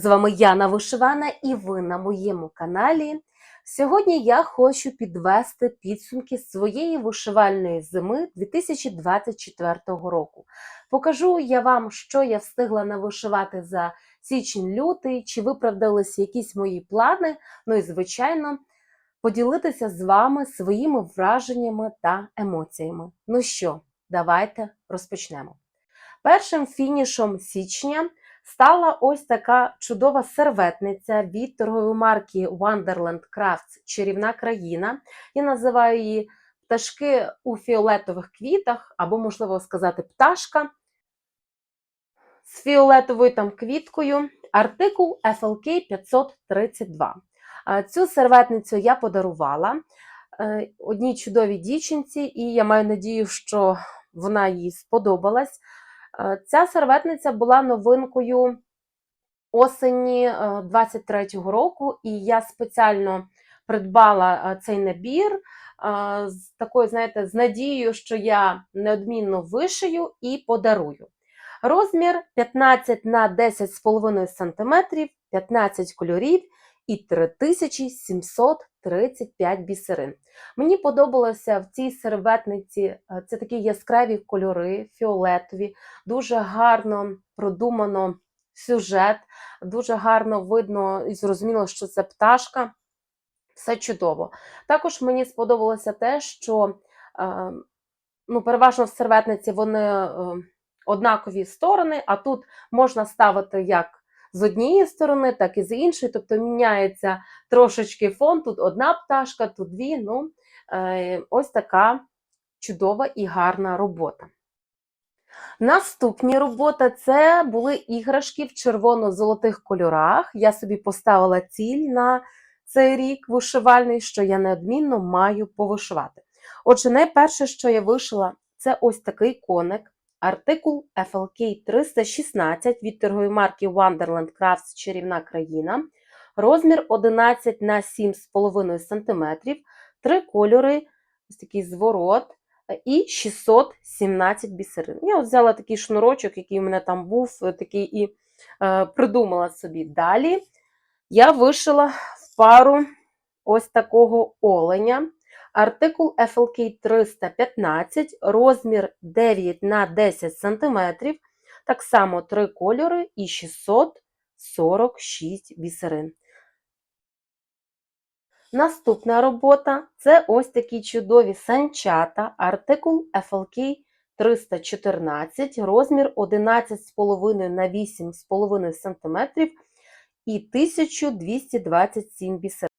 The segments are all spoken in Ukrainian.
З вами Яна Вишивана і ви на моєму каналі. Сьогодні я хочу підвести підсумки своєї вишивальної зими 2024 року. Покажу я вам, що я встигла навишивати за січень-лютий, чи виправдалися якісь мої плани. Ну і, звичайно, поділитися з вами своїми враженнями та емоціями. Ну що, давайте розпочнемо. Першим фінішом січня стала ось така чудова серветниця від торгової марки Wonderland Crafts Чарівна країна. Я називаю її пташки у фіолетових квітах, або, можливо сказати, пташка з фіолетовою там квіткою. Артикул FLK 532. Е, Цю серветницю я подарувала е, одній чудовій дівчинці, і я маю надію, що вона їй сподобалась. Е, Ця серветниця була новинкою осені е, 23-го року, і я спеціально придбала е, цей набір е, з такою, знаєте, з надією, що я неодмінно вишию і подарую. Розмір 15 на 10,5 см, 15 кольорів і 3735 бісерин. Мені подобалося в цій серветниці е, це такі яскраві кольори, фіолетові, дуже гарно продумано сюжет, дуже гарно видно і зрозуміло, що це пташка. Все чудово. Також мені сподобалося те, що е, ну, переважно в серветниці вони е, однакові сторони, а тут можна ставити як з однієї сторони, так і з іншої, тобто міняється трошечки фон. Тут одна пташка, тут дві. Ну, е, ось така чудова і гарна робота. Наступні роботи це були іграшки в червоно-золотих кольорах. Я собі поставила ціль на цей рік вишивальний, що я неодмінно маю повишивати. Отже, найперше, що я вишила, це ось такий коник. Артикул FLK 316 від торгової марки Wonderland Crafts Чарівна країна. Розмір 11 на 7,5 см, три кольори, ось такий зворот і 617 бісерин. Я от взяла такий шнурочок, який у мене там був, такий і е, придумала собі. Далі я вишила в пару ось такого оленя. Артикул FLK 315, розмір 9 на 10 см, так само три кольори і 646 бісерин. Наступна робота це ось такі чудові санчата, артикул FLK 314, розмір 11,5 на 8,5 см і 1227 бісерин.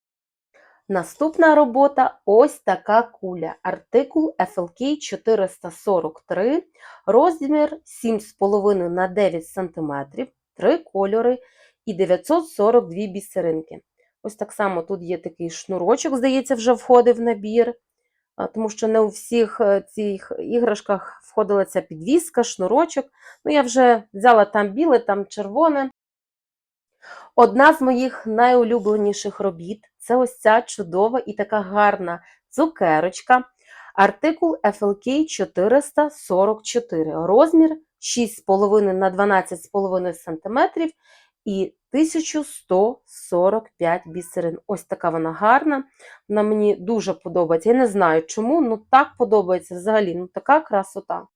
Наступна робота ось така куля. Артикул FLK 443, розмір 7,5 на 9 см, 3 кольори і 942 бісеринки. Ось так само тут є такий шнурочок, здається, вже входив в набір, тому що не у всіх е, цих іграшках входила ця підвіска, шнурочок. Ну, я вже взяла там біле, там червоне. Одна з моїх найулюбленіших робіт це ось ця чудова і така гарна цукерочка. Артикул FLK 444, розмір 6,5 на 12,5 см і 1145 бісерин. Ось така вона гарна. Вона мені дуже подобається. Я не знаю чому, ну так подобається взагалі. Ну така красота.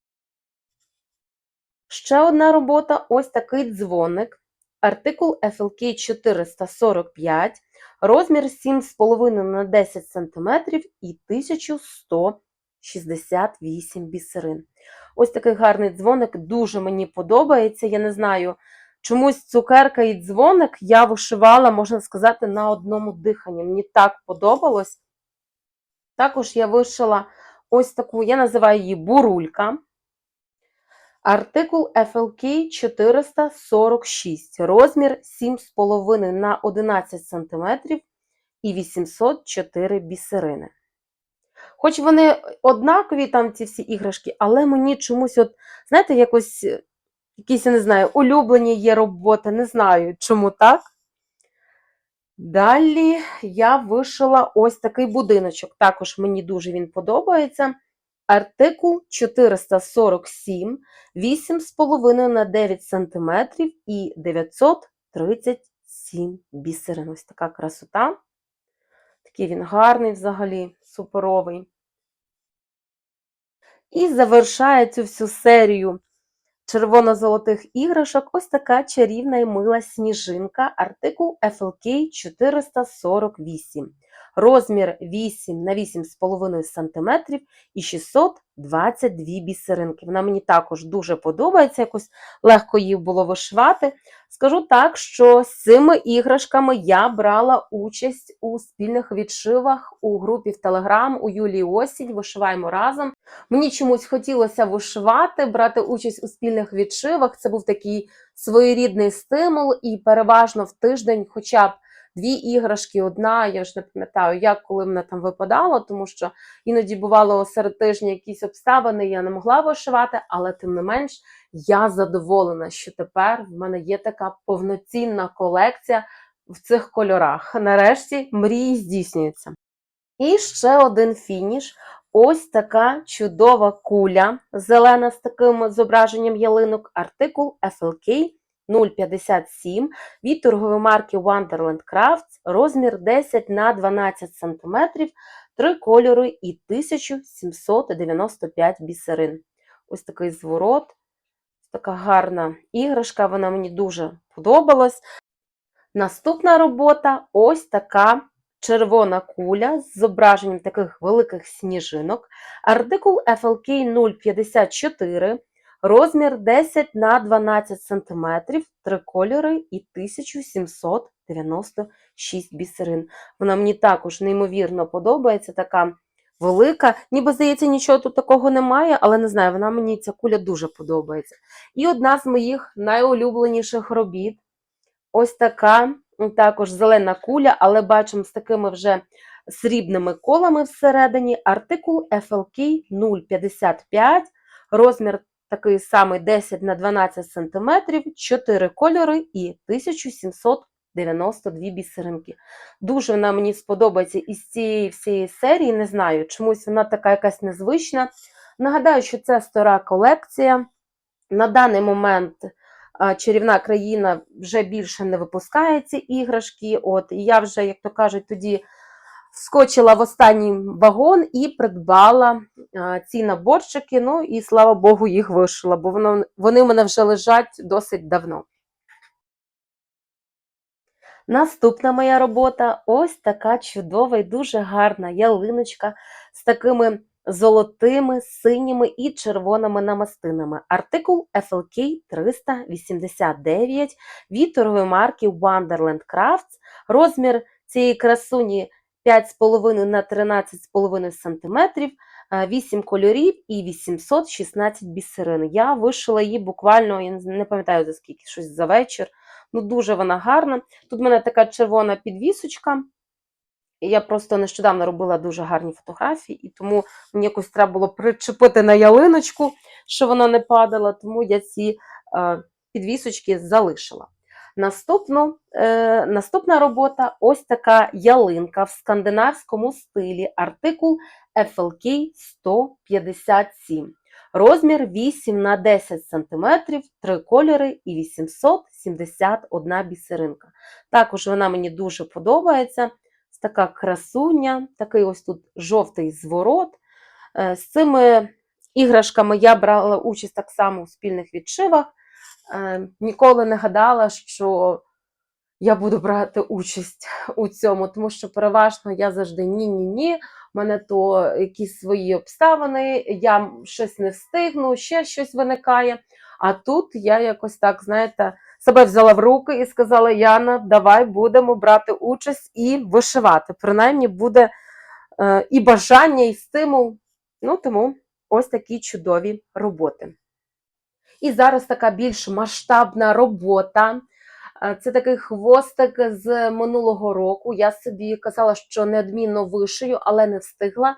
Ще одна робота ось такий дзвоник. Артикул FLK 445, розмір 7,5 на 10 см і 1168 бісерин. Ось такий гарний дзвоник, дуже мені подобається. Я не знаю, чомусь цукерка і дзвоник я вишивала, можна сказати, на одному диханні. Мені так подобалось. Також я вишила ось таку, я називаю її бурулька. Артикул FLK 446, розмір 7,5 на 11 см і 804 бісерини. Хоч вони однакові, там ці всі іграшки, але мені чомусь, от, знаєте, якось якісь, я не знаю, улюблені є роботи, не знаю, чому так. Далі я вишила ось такий будиночок. Також мені дуже він подобається. Артикул 447, 8,5 на 9 см і 937 бісерин. Ось така красота. Такий він гарний взагалі, суперовий. І завершає цю всю серію червоно-золотих іграшок ось така чарівна і мила сніжинка, артикул FLK 448. Розмір 8 на 8,5 см і 622 бісеринки. Вона мені також дуже подобається, якось легко її було вишивати. Скажу так, що з цими іграшками я брала участь у спільних відшивах у групі в Телеграм у Юлії Осінь. Вишиваємо разом. Мені чомусь хотілося вишивати, брати участь у спільних відшивах. Це був такий своєрідний стимул, і переважно в тиждень, хоча б дві іграшки, одна, я ж не пам'ятаю, як коли мене там випадало, тому що іноді бувало серед тижня якісь обставини, я не могла вишивати, але тим не менш я задоволена, що тепер в мене є така повноцінна колекція в цих кольорах. Нарешті мрії здійснюються. І ще один фініш. Ось така чудова куля, зелена з таким зображенням ялинок, артикул FLK 057 від торгової марки Wonderland Crafts, розмір 10 на 12 см, три кольори і 1795 бісерин. Ось такий зворот, така гарна іграшка, вона мені дуже подобалась. Наступна робота ось така червона куля з зображенням таких великих сніжинок. Артикул FLK 054, розмір 10 на 12 см, три кольори і 1796 бісерин. Вона мені також неймовірно подобається, така велика. Ніби здається, нічого тут такого немає, але не знаю, вона мені ця куля дуже подобається. І одна з моїх найулюбленіших робіт ось така також зелена куля, але бачимо з такими вже срібними колами всередині. Артикул FLK 055, розмір такий самий 10 на 12 см, 4 кольори і 1792 бісеринки. Дуже вона мені сподобається із цієї всієї серії, не знаю, чомусь вона така якась незвична. Нагадаю, що це стара колекція. На даний момент чарівна країна вже більше не випускає ці іграшки. От, І я вже, як то кажуть, тоді вскочила в останній вагон і придбала ці наборчики. Ну і слава Богу, їх вишила, бо воно, вони в мене вже лежать досить давно. Наступна моя робота ось така чудова і дуже гарна ялиночка з такими золотими, синіми і червоними намастинами. Артикул FLK 389 від марки Wonderland Crafts. Розмір цієї красуні 5,5 на 13,5 см, 8 кольорів і 816 бісерин. Я вишила її буквально, я не пам'ятаю за скільки, щось за вечір. Ну, Дуже вона гарна. Тут в мене така червона підвісочка. Я просто нещодавно робила дуже гарні фотографії, і тому мені якось треба було причепити на ялиночку, що вона не падала, тому я ці е, підвісочки залишила. Наступну, е, Наступна робота ось така ялинка в скандинавському стилі, артикул FLK 157. Розмір 8 на 10 см, 3 кольори і 871 бісеринка. Також вона мені дуже подобається така красуня, такий ось тут жовтий зворот. Е, з цими іграшками я брала участь так само у спільних відшивах. Е, ніколи не гадала, що я буду брати участь у цьому, тому що переважно я завжди ні-ні-ні. У мене то якісь свої обставини, я щось не встигну, ще щось виникає. А тут я якось так, знаєте, себе взяла в руки і сказала: Яна, давай будемо брати участь і вишивати. Принаймні буде е, і бажання, і стимул. Ну, тому ось такі чудові роботи. І зараз така більш масштабна робота. Е, це такий хвостик з минулого року. Я собі казала, що неодмінно вишию, але не встигла.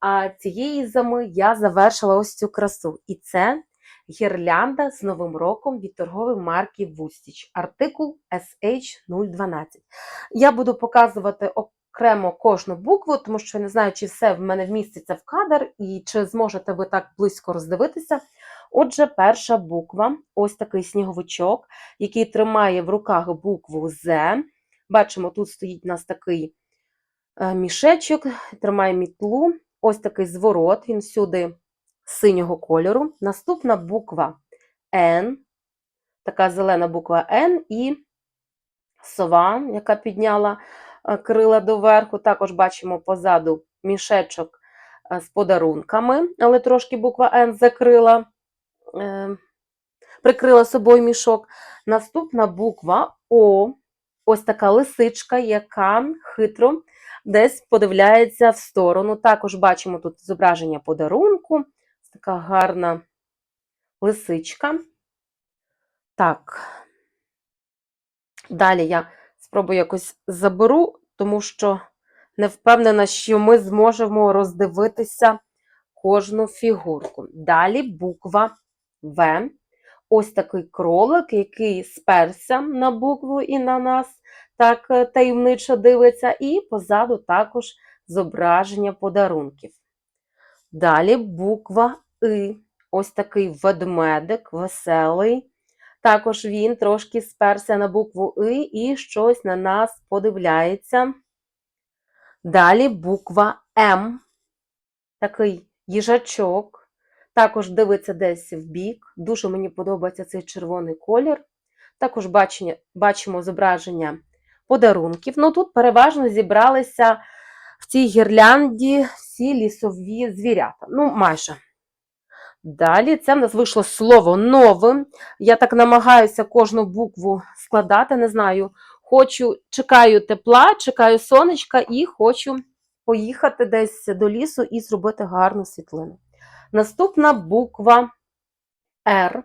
А цієї зими я завершила ось цю красу. І це гірлянда з Новим роком від торгової марки Вустіч, артикул SH012. Я буду показувати окремо кожну букву, тому що я не знаю, чи все в мене вміститься в кадр, і чи зможете ви так близько роздивитися. Отже, перша буква ось такий сніговичок, який тримає в руках букву З. Бачимо, тут стоїть у нас такий е, мішечок, тримає мітлу. Ось такий зворот, він всюди синього кольору. Наступна буква Н, така зелена буква Н і сова, яка підняла крила доверху. Також бачимо позаду мішечок е, з подарунками, але трошки буква Н закрила, е, прикрила собою мішок. Наступна буква О, ось така лисичка, яка хитро десь подивляється в сторону. Також бачимо тут зображення подарунку, така гарна лисичка. Так, далі я спробую якось заберу, тому що не впевнена, що ми зможемо роздивитися кожну фігурку. Далі буква В. Ось такий кролик, який сперся на букву і на нас так е, таємничо дивиться, і позаду також зображення подарунків. Далі буква И. Ось такий ведмедик, веселий. Також він трошки сперся на букву И і щось на нас подивляється. Далі буква М. Такий їжачок. Також дивиться десь в бік. Дуже мені подобається цей червоний колір. Також бачення, бачимо зображення подарунків. Ну тут переважно зібралися в цій гірлянді всі лісові звірята. Ну, майже. Далі це в нас вийшло слово нове. Я так намагаюся кожну букву складати, не знаю. Хочу, чекаю тепла, чекаю сонечка і хочу поїхати десь до лісу і зробити гарну світлину. Наступна буква Р.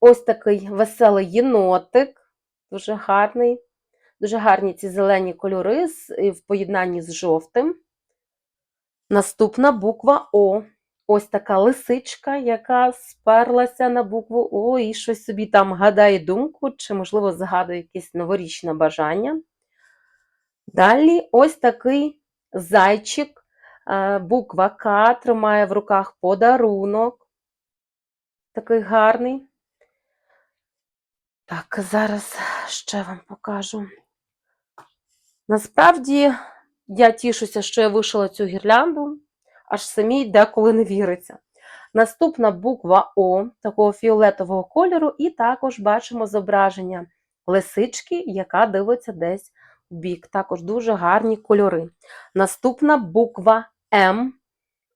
Ось такий веселий єнотик, дуже гарний. Дуже гарні ці зелені кольори в поєднанні з жовтим. Наступна буква О. Ось така лисичка, яка сперлася на букву О, і щось собі там гадає думку, чи, можливо, згадує якесь новорічне бажання. Далі ось такий зайчик, буква К тримає в руках подарунок. Такий гарний. Так, зараз ще вам покажу. Насправді, я тішуся, що я вишила цю гірлянду, аж самій деколи не віриться. Наступна буква О, такого фіолетового кольору, і також бачимо зображення лисички, яка дивиться десь в бік. Також дуже гарні кольори. Наступна буква М,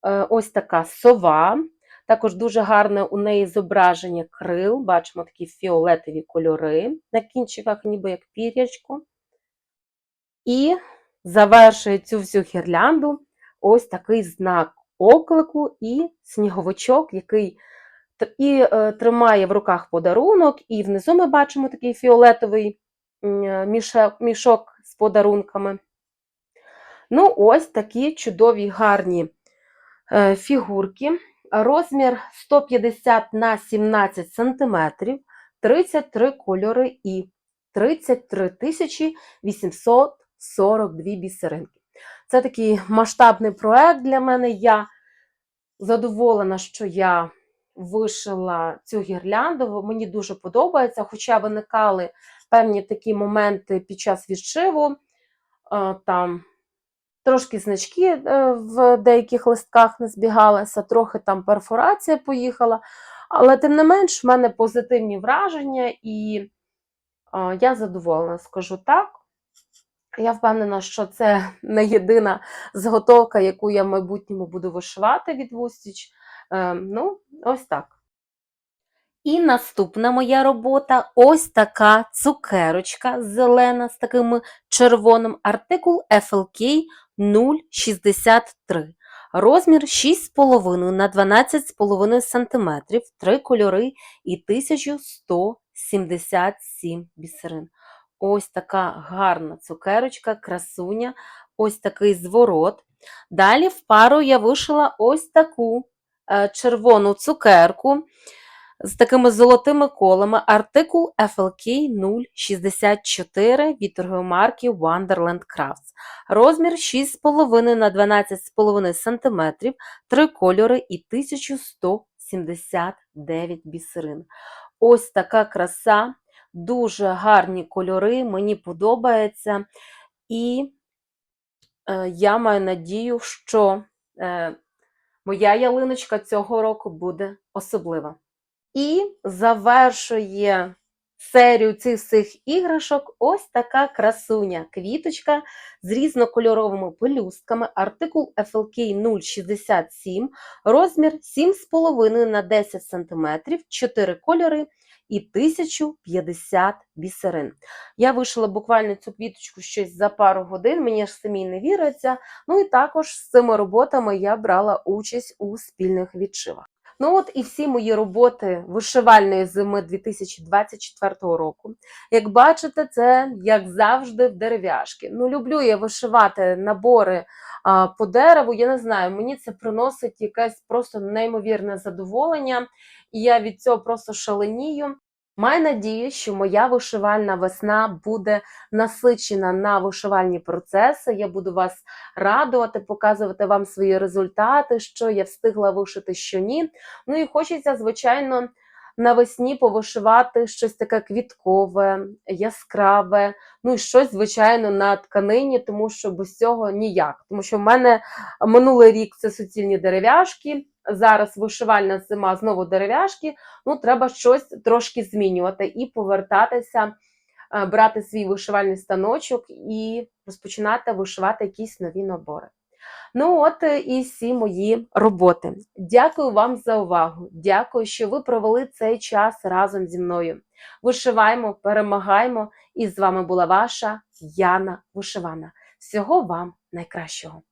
е, ось така сова. Також дуже гарне у неї зображення крил. Бачимо такі фіолетові кольори на кінчиках, ніби як пір'ячко. І завершує цю всю гірлянду ось такий знак оклику і сніговичок, який і е, тримає в руках подарунок, і внизу ми бачимо такий фіолетовий мішок, мішок з подарунками. Ну, ось такі чудові гарні е, фігурки. Розмір 150 на 17 см, 33 кольори і 33 800 42 бісеринки. Це такий масштабний проект для мене. Я задоволена, що я вишила цю гірлянду. Мені дуже подобається, хоча виникали певні такі моменти під час відшиву. Е, там Трошки значки е, в деяких листках не збігалися, трохи там перфорація поїхала. Але, тим не менш, в мене позитивні враження, і е, я задоволена, скажу так. Я впевнена, що це не єдина зготовка, яку я в майбутньому буду вишивати від Вустіч. Е, ну, ось так. І наступна моя робота ось така цукерочка зелена з таким червоним артикул FLK 0,63. Розмір 6,5 на 12,5 см, три кольори і 1177 бісерин. Ось така гарна цукерочка, красуня, ось такий зворот. Далі в пару я вишила ось таку е, червону цукерку. з такими золотими колами артикул FLK 064 від торгової марки Wonderland Crafts. Розмір 6,5 на 12,5 см, три кольори і 1179 бісерин. Ось така краса, дуже гарні кольори, мені подобається. І е, я маю надію, що е, моя ялиночка цього року буде особлива. І завершує серію цих всіх іграшок ось така красуня, квіточка з різнокольоровими пелюстками, артикул FLK 067, розмір 7,5 на 10 см, 4 кольори і 1050 бісерин. Я вишила буквально цю квіточку щось за пару годин, мені ж самі не віриться. Ну і також з цими роботами я брала участь у спільних відшивах. Ну от і всі мої роботи вишивальної зими 2024 року. Як бачите, це як завжди в дерев'яшки. Ну, люблю я вишивати набори а, по дереву. Я не знаю, мені це приносить якесь просто неймовірне задоволення, і я від цього просто шаленію. Маю надію, що моя вишивальна весна буде насичена на вишивальні процеси. Я буду вас радувати, показувати вам свої результати, що я встигла вишити, що ні. Ну і хочеться, звичайно, навесні повишивати щось таке квіткове, яскраве, ну і щось, звичайно, на тканині, тому що без цього ніяк. Тому що в мене минулий рік це суцільні дерев'яшки. Зараз вишивальна зима знову дерев'яшки. Ну, треба щось трошки змінювати і повертатися, е, брати свій вишивальний станочок і розпочинати вишивати якісь нові набори. Ну, от е, і всі мої роботи. Дякую вам за увагу. Дякую, що ви провели цей час разом зі мною. Вишиваємо, перемагаємо! І з вами була ваша Яна Вишивана. Всього вам найкращого!